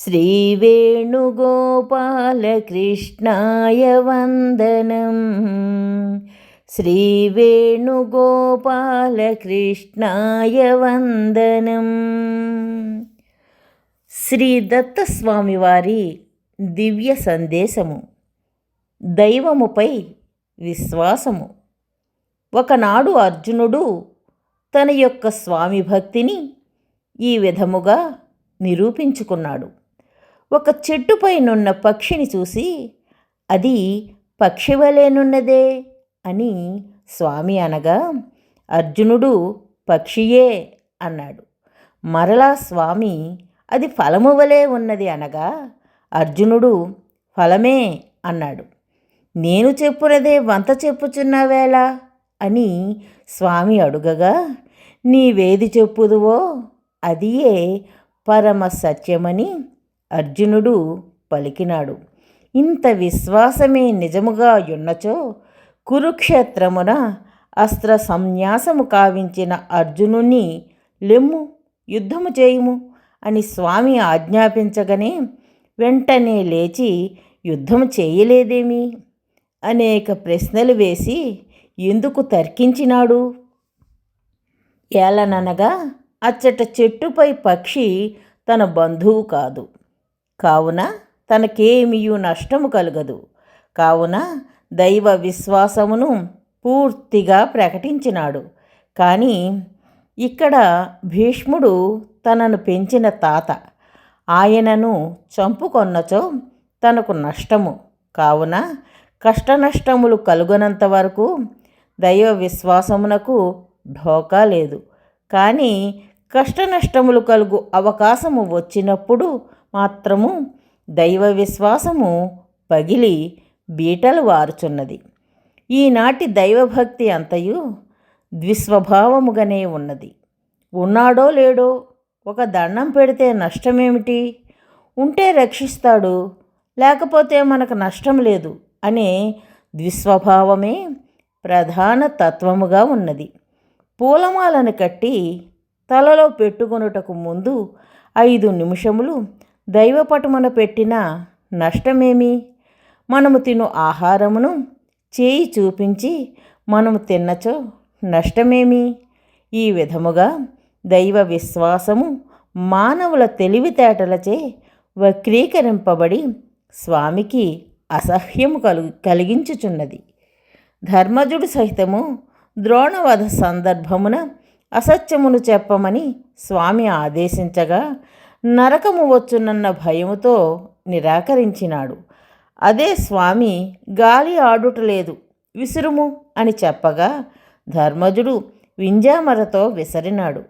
श्रीवेणुगोपालकृष्णाय वन्दनम् శ్రీవేణుగోపాలకృష్ణాయ వందనం శ్రీ దత్తస్వామి వారి దివ్య సందేశము దైవముపై విశ్వాసము ఒకనాడు అర్జునుడు తన యొక్క స్వామి భక్తిని ఈ విధముగా నిరూపించుకున్నాడు ఒక చెట్టుపైనున్న పక్షిని చూసి అది పక్షి వలెనున్నదే అని స్వామి అనగా అర్జునుడు పక్షియే అన్నాడు. మరలా స్వామి అది ఫలము వలె ఉన్నది అనగా అర్జునుడు ఫలమే అన్నాడు. నేను చెప్పునదే వంత చెప్పుచున్నావేళ అని స్వామి అడుగగా నీవేది చెప్పుదువో అదియే పరమ సత్యమని అర్జునుడు పలికినాడు. ఇంత విశ్వాసమే నిజముగా ఉన్నచో కురుక్షేత్రమున అస్త్ర సంన్యాసము కావించిన అర్జునుని లెమ్ము యుద్ధము చేయుము అని స్వామి ఆజ్ఞాపించగానే వెంటనే లేచి యుద్ధము చేయలేదేమి? అనేక ప్రశ్నలు వేసి ఎందుకు తర్కించినాడు? ఏలననగా అచ్చట చెట్టుపై పక్షి తన బంధువు కాదు. కావున తనకేమియు నష్టము కలగదు. కావున దైవ విశ్వాసమును పూర్తిగా ప్రకటించినాడు. కానీ ఇక్కడ భీష్ముడు తనను పెంచిన తాత ఆయనను చంపుకొన్నచో తనకు నష్టము. కావున కష్టనష్టములు కలుగనంత వరకు దైవ విశ్వాసమునకు ఢోకా లేదు. కానీ కష్టనష్టములు కలుగు అవకాశము వచ్చినప్పుడు మాత్రము దైవ విశ్వాసము పగిలి బీటలు వారుచున్నది. ఈనాటి దైవభక్తి అంతయు ద్విస్వభావముగానే ఉన్నది. ఉన్నాడో లేడో ఒక దండం పెడితే నష్టమేమిటి? ఉంటే రక్షిస్తాడు లేకపోతే మనకు నష్టం లేదు అనే ద్విస్వభావమే ప్రధాన తత్వముగా ఉన్నది. పూలమాలను కట్టి తలలో పెట్టుకొనుటకు ముందు ఐదు నిమిషములు దైవపటమున పెట్టిన నష్టమేమి? మనము తిను ఆహారమును చేయి చూపించి మనము తిన్నచో నష్టమేమి? ఈ విధముగా దైవ విశ్వాసము మానవుల తెలివితేటలచే వక్రీకరింపబడి స్వామికి అసహ్యము కలు కలిగించుచున్నది. ధర్మజుడు సహితము ద్రోణవధ సందర్భమున అసత్యమును చెప్పమని స్వామి ఆదేశించగా నరకము వచ్చునన్న భయముతో నిరాకరించినాడు. అదే స్వామి గాలి ఆడుటలేదు విసురుము అని చెప్పగా ధర్మజుడు వింజామరతో విసరినాడు.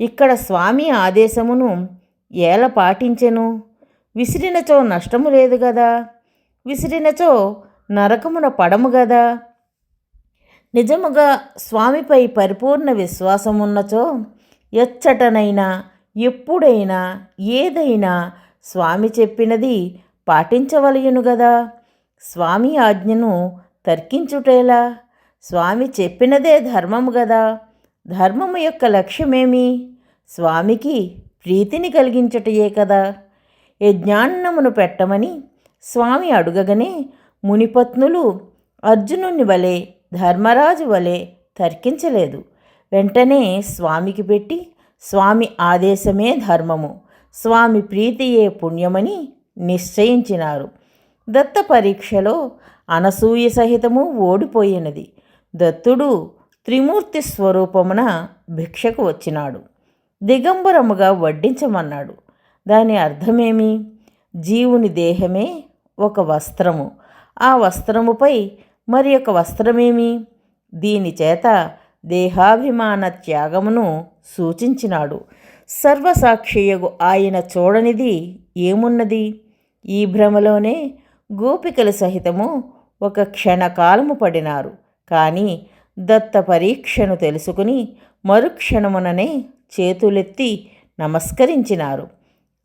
ఇక్కడ స్వామి ఆదేశమును ఏల పాటించెను? విసిరినచో నష్టము లేదు గదా? విసిరినచో నరకమున పడము గదా? నిజముగా స్వామిపై పరిపూర్ణ విశ్వాసమున్నచో ఎచ్చటనైనా ఎప్పుడైనా ఏదైనా స్వామి చెప్పినది పాటించవలయును గదా. స్వామి ఆజ్ఞను తర్కించుటేలా స్వామి చెప్పినదే ధర్మము గదా. ధర్మము యొక్క లక్ష్యమేమి? స్వామికి ప్రీతిని కలిగించుటయే కదా. యజ్ఞాన్నమును పెట్టమని స్వామి అడుగగనే మునిపత్నులు అర్జునుని వలె ధర్మరాజు వలె తర్కించలేదు. వెంటనే స్వామికి పెట్టి స్వామి ఆదేశమే ధర్మము. స్వామి ప్రీతియే పుణ్యమని నిశ్చయించినారు. దత్త పరీక్షలో అనసూయ సహితము ఓడిపోయినది. దత్తుడు త్రిమూర్తి స్వరూపమున భిక్షకు వచ్చినాడు. దిగంబరముగా వడ్డించమన్నాడు. దాని అర్థమేమి? జీవుని దేహమే ఒక వస్త్రము. ఆ వస్త్రముపై మరి ఒక వస్త్రమేమి? దీని చేత దేహాభిమాన త్యాగమును సూచించినాడు. సర్వసాక్షియగు ఆయన చూడనిది ఏమున్నది? ఈ భ్రమలోనే గోపికల సహితము ఒక క్షణకాలము పడినారు. కానీ దత్త పరీక్షను తెలుసుకుని మరుక్షణముననే చేతులెత్తి నమస్కరించినారు.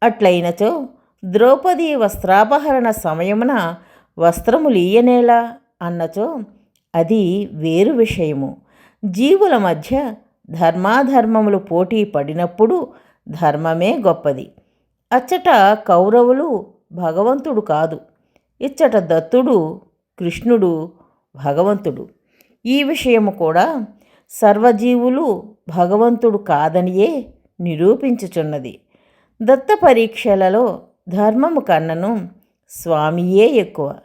అట్లయినచో ద్రౌపది వస్త్రాపహరణ సమయమున వస్త్రములీయనేలా అన్నచో అది వేరు విషయము. జీవుల మధ్య ధర్మాధర్మములు పోటీ పడినప్పుడు ధర్మమే గొప్పది. అచ్చట కౌరవులు భగవంతుడు కాదు. ఇచ్చట దత్తుడు కృష్ణుడు భగవంతుడు. ఈ విషయము కూడా సర్వజీవులు భగవంతుడు కాదనియే నిరూపించుచున్నది. దత్త పరీక్షలలో ధర్మము కన్నను స్వామియే ఎక్కువ.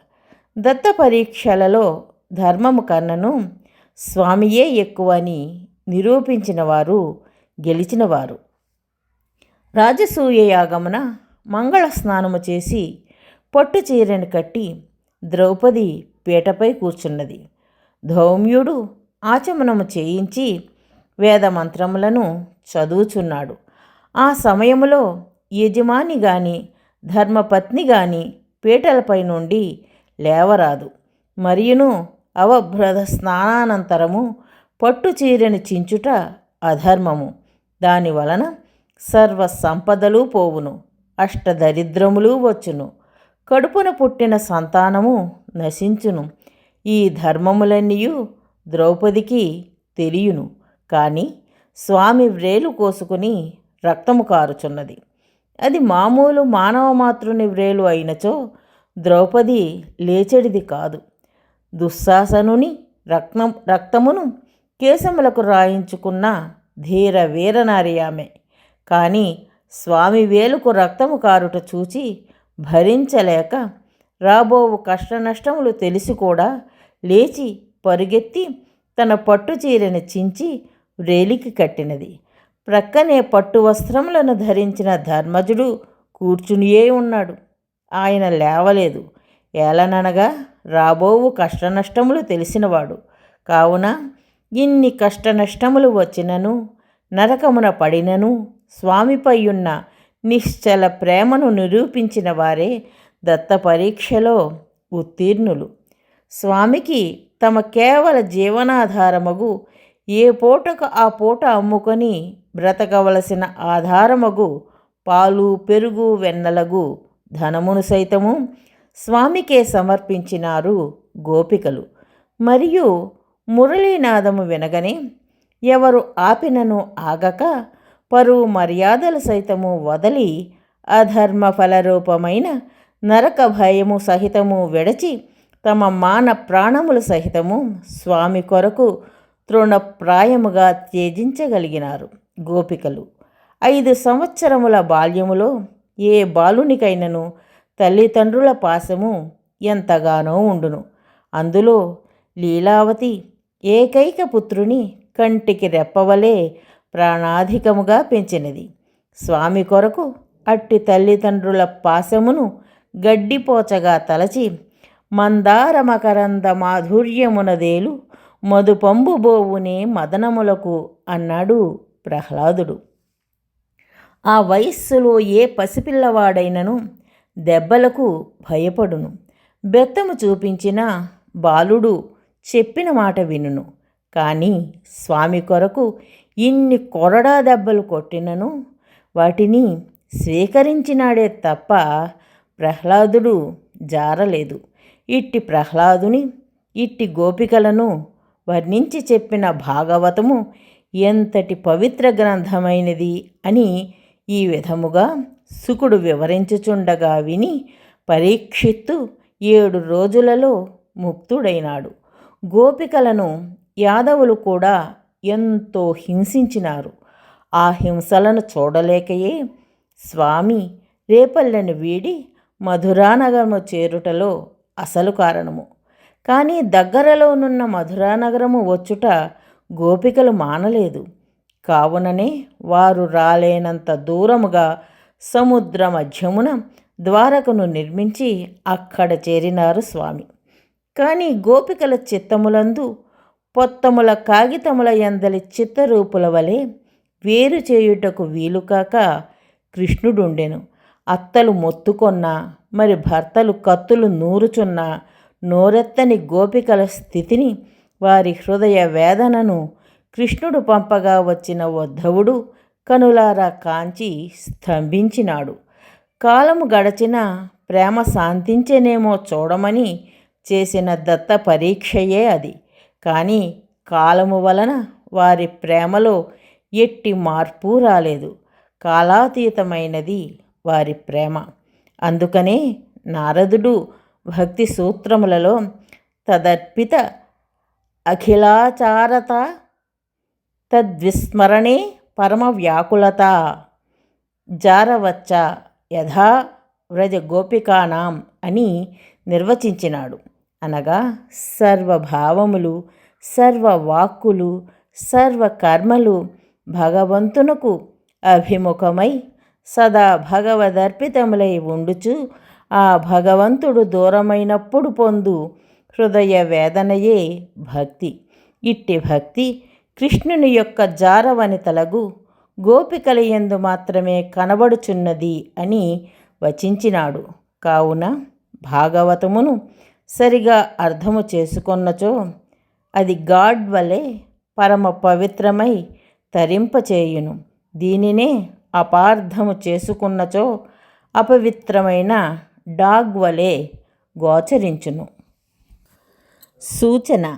దత్త పరీక్షలలో ధర్మము కన్నను స్వామియే ఎక్కువ అని నిరూపించిన వారు గెలిచినవారు రాజసూయ యాగమున మంగళ స్నానము చేసి పట్టు చీరను కట్టి ద్రౌపది పీటపై కూర్చున్నది. ధౌమ్యుడు ఆచమనము చేయించి వేదమంత్రములను చదువుచున్నాడు. ఆ సమయములో యజమాని గాని ధర్మపత్ని గాని పీటలపై నుండి లేవరాదు. మరియును అవభ్రద స్నానానంతరము పట్టు చీరని చించుట అధర్మము. దానివలన సర్వ సంపదలు పోవును అష్టదరిద్రములు వచ్చును. కడుపున పుట్టిన సంతానము నశించును. ఈ ధర్మములన్నీయు ద్రౌపదికి తెలియను. కానీ స్వామి వ్రేలు కోసుకుని రక్తము కారుచున్నది. అది మామూలు మానవ మాతృని వ్రేలు అయినచో ద్రౌపది లేచెడిది కాదు. దుశ్శాసనుని రక్తం రక్తమును కేశములకు రాయించుకున్న ధీర వీరనారి ఆమె. కానీ స్వామి వేలుకు రక్తము కారుట చూచి భరించలేక రాబోవు కష్టనష్టములు తెలిసి కూడా లేచి పరుగెత్తి తన పట్టు చీరని చించి వ్రేలికి కట్టినది. ప్రక్కనే పట్టు వస్త్రములను ధరించిన ధర్మజుడు కూర్చునియే ఉన్నాడు. ఆయన లేవలేదు. ఏలననగా రాబోవు కష్టనష్టములు తెలిసినవాడు. కావున ఇన్ని కష్టనష్టములు వచ్చినను నరకమున పడినను స్వామిపై ఉన్న నిశ్చల ప్రేమను నిరూపించిన వారే దత్త పరీక్షలో ఉత్తీర్ణులు. స్వామికి తమ కేవల జీవనాధారమగు ఏ పూటకు ఆ పూట అమ్ముకొని బ్రతకవలసిన ఆధారమగు పాలు పెరుగు వెన్నలగు ధనమును సైతము స్వామికే సమర్పించినారు గోపికలు. మరియు మురళీనాదము వినగనే ఎవరు ఆపినను ఆగక పరువు మర్యాదలు సైతము వదలి అధర్మ ఫలరూపమైన నరక భయము సహితము విడచి తమ మాన ప్రాణములు సహితము స్వామి కొరకు తృణప్రాయముగా త్యజించగలిగినారు గోపికలు. ఐదు సంవత్సరముల బాల్యములో ఏ బాలునికైనను తల్లిదండ్రుల పాశము ఎంతగానో ఉండును. అందులో లీలావతి ఏకైక పుత్రుని కంటికి రెప్పవలే ప్రాణాధికముగా పెంచినది. స్వామి కొరకు అట్టి తల్లిదండ్రుల పాశమును గడ్డిపోచగా తలచి మందార మకరంద మాధుర్యమునదేలు మధుపంబు బోవునే మదనములకు అన్నాడు ప్రహ్లాదుడు. ఆ వయస్సులో ఏ పసిపిల్లవాడైనను దెబ్బలకు భయపడును. బెత్తము చూపించిన బాలుడు చెప్పిన మాట వినును. కానీ స్వామి కొరకు ఇన్ని కొరడా దెబ్బలు కొట్టినను వాటిని స్వీకరించినాడే తప్ప ప్రహ్లాదుడు జారలేదు. ఇట్టి ప్రహ్లాదుని ఇట్టి గోపికలను వర్ణించి చెప్పిన భాగవతము ఎంతటి పవిత్ర గ్రంథమైనది అని ఈ విధముగా సుకుడు వివరించుచుండగా విని పరీక్షిత్తు ఏడు రోజులలో ముక్తుడైనాడు. గోపికలను యాదవులు కూడా ఎంతో హింసించినారు. ఆ హింసలను చూడలేకయే స్వామి రేపల్లెను వీడి మధురానగరము చేరుటలో అసలు కారణము. కానీ దగ్గరలోనున్న మధురానగరము వచ్చుట గోపికలు మానలేదు. కావుననే వారు రాలేనంత దూరముగా సముద్ర మధ్యమున ద్వారకను నిర్మించి అక్కడ చేరినారు స్వామి. కానీ గోపికల చిత్తములందు పొత్తముల కాగితముల ఎందలి చిత్తరూపుల వలె వేరు చేయుటకు వీలుకాక కృష్ణుడుండెను. అత్తలు మొత్తుకొన్నా మరి భర్తలు కత్తులు నూరుచున్నా నోరెత్తని గోపికల స్థితిని వారి హృదయ వేదనను కృష్ణుడు పంపగా వచ్చిన ఉద్ధవుడు కనులారా కాంచి స్తంభించినాడు. కాలము గడచిన ప్రేమ శాంతించేనేమో చూడమని చేసిన దత్త పరీక్షయే అది. కానీ కాలము వలన వారి ప్రేమలో ఎట్టి మార్పు రాలేదు. కాలాతీతమైనది వారి ప్రేమ. అందుకనే నారదుడు భక్తి సూత్రములలో తదర్పిత అఖిలాచారత తద్విస్మరణే పరమ వ్యాకులత జారవచ్చ యథా వ్రజ గోపికానాం అని నిర్వచించినాడు. అనగా సర్వభావములు సర్వ వాక్కులు సర్వ కర్మలు భగవంతునకు అభిముఖమై సదా భగవదర్పితములై ఉండుచు ఆ భగవంతుడు దూరమైనప్పుడు పొందు హృదయ వేదనయే భక్తి. ఇట్టి భక్తి కృష్ణుని యొక్క జారవనితలగు గోపికలయందు మాత్రమే కనబడుచున్నది అని వచించినాడు. కావున భాగవతమును సరిగా అర్థము చేసుకొన్నచో అది గాడ్ వలె పరమ పవిత్రమై తరింపచేయును. దీనినే అపార్థము చేసుకున్నచో అపవిత్రమైన డాగ్ వలె గోచరించును. సూచన